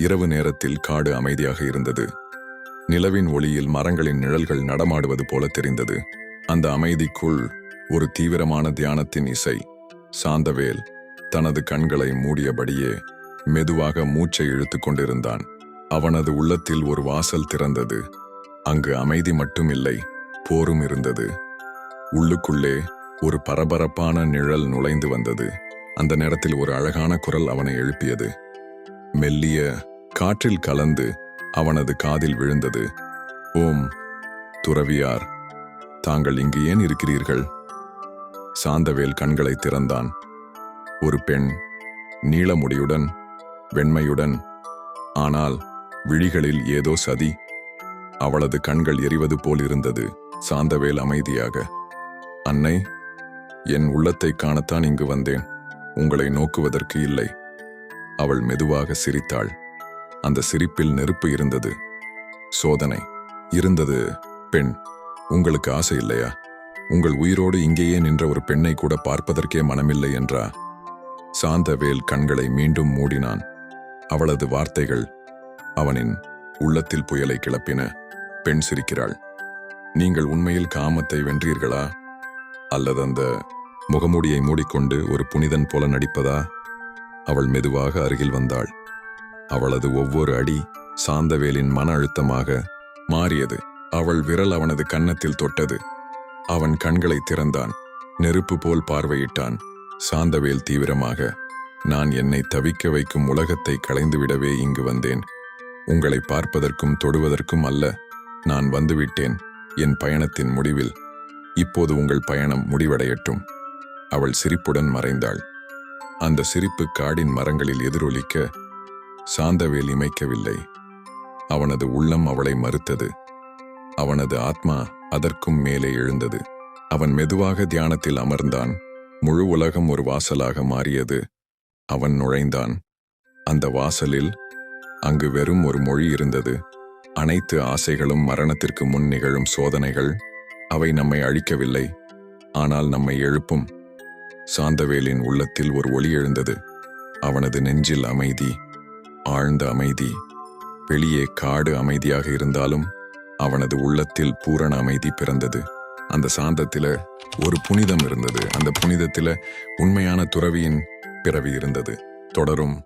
இரவு நேரத்தில் காடு அமைதியாக இருந்தது. நிலவின் ஒளியில் மரங்களின் நிழல்கள் நடமாடுவது போல தெரிந்தது. அந்த அமைதிக்குள் ஒரு தீவிரமான தியானத்தின் இசை சாந்தவேல் தனது கண்களை மூடியபடியே மெதுவாக மூச்சை இழுத்து கொண்டிருந்தான். அவனது உள்ளத்தில் ஒரு வாசல் திறந்தது. அங்கு அமைதி மட்டுமில்லை போரும் இருந்தது. உள்ளுக்குள்ளே ஒரு பரபரப்பான நிழல் நுழைந்து வந்தது. அந்த நேரத்தில் ஒரு அழகான குரல் அவனை எழுப்பியது. மெல்லிய காற்றில் கலந்து அவனது காதில் விழுந்தது. ஓம் துறவியார் தாங்கள் இங்கு ஏன் இருக்கிறீர்கள்? சாந்தவேல் கண்களை திறந்தான். ஒரு பெண் நீளமுடியுடன் வெண்மையுடன் ஆனால் விழிகளில் ஏதோ சதி. அவளது கண்கள் எரிவது போல் இருந்தது சாந்தவேல் அமைதியாக. அன்னை என் உள்ளத்தை காணத்தான் இங்கு வந்தேன். உங்களை நோக்குவதற்கு இல்லை. அவள் மெதுவாக சிரித்தாள். அந்த சிரிப்பில் நெருப்பு இருந்தது. சோதனை இருந்தது பெண். உங்களுக்கு ஆசை இல்லையா? உங்கள் உயிரோடு இங்கேயே நின்ற ஒரு பெண்ணை கூட பார்ப்பதற்கே மனமில்லை என்றா? சாந்தவேல் கண்களை மீண்டும் மூடினான். அவளது வார்த்தைகள் அவனின் உள்ளத்தில் புயலை கிளப்பின பெண் சிரிக்கிறாள். நீங்கள் உண்மையில் காமத்தை வென்றீர்களா? அல்லது அந்த முகமூடியை மூடிக்கொண்டு ஒரு புனிதன் போல நடிப்பதா? அவள் மெதுவாக அருகில் வந்தாள். அவளது ஒவ்வொரு அடி சாந்தவேலின் மன அழுத்தமாக மாறியது. அவள் விரல் அவனது கன்னத்தில் தொட்டது. அவன் கண்களை திறந்தான். நெருப்பு போல் பார்வையிட்டான். சாந்தவேல் தீவிரமாக நான் என்னை தவிக்க வைக்கும் உலகத்தை களைந்துவிடவே இங்கு வந்தேன். உங்களை பார்ப்பதற்கும் தொடுவதற்கும் அல்ல நான் வந்துவிட்டேன் என் பயணத்தின் முடிவில். இப்போது உங்கள் பயணம் முடிவடையட்டும். அவள் சிரிப்புடன் மறைந்தாள். அந்த சிரிப்பு காடின் மரங்களில் எதிரொலிக்க சாந்தவேல் இமைக்கவில்லை. அவனது உள்ளம் அவளை மறுத்தது. அவனது ஆத்மா அதற்கும் மேலே எழுந்தது. அவன் மெதுவாக தியானத்தில் அமர்ந்தான். முழு உலகம் ஒரு வாசலாக மாறியது. அவன் நுழைந்தான். அந்த வாசலில் அங்கு வெறும் ஒரு மொழி இருந்தது. அனைத்து ஆசைகளும் மரணத்திற்கு முன் நிகழும் சோதனைகள். அவை நம்மை அழிக்கவில்லை. ஆனால் நம்மை எழுப்பும். சாந்தவேலின் உள்ளத்தில் ஒரு ஒளி எழுந்தது. அவனது நெஞ்சில் அமைதி. ஆழ்ந்த அமைதி. வெளியே காடு அமைதியாக இருந்தாலும் அவனது உள்ளத்தில் பூரண அமைதி பிறந்தது. அந்த சாந்தத்தில ஒரு புனிதம் இருந்தது. அந்த புனிதத்தில உண்மையான துறவியின் பிறவி இருந்தது. தொடரும்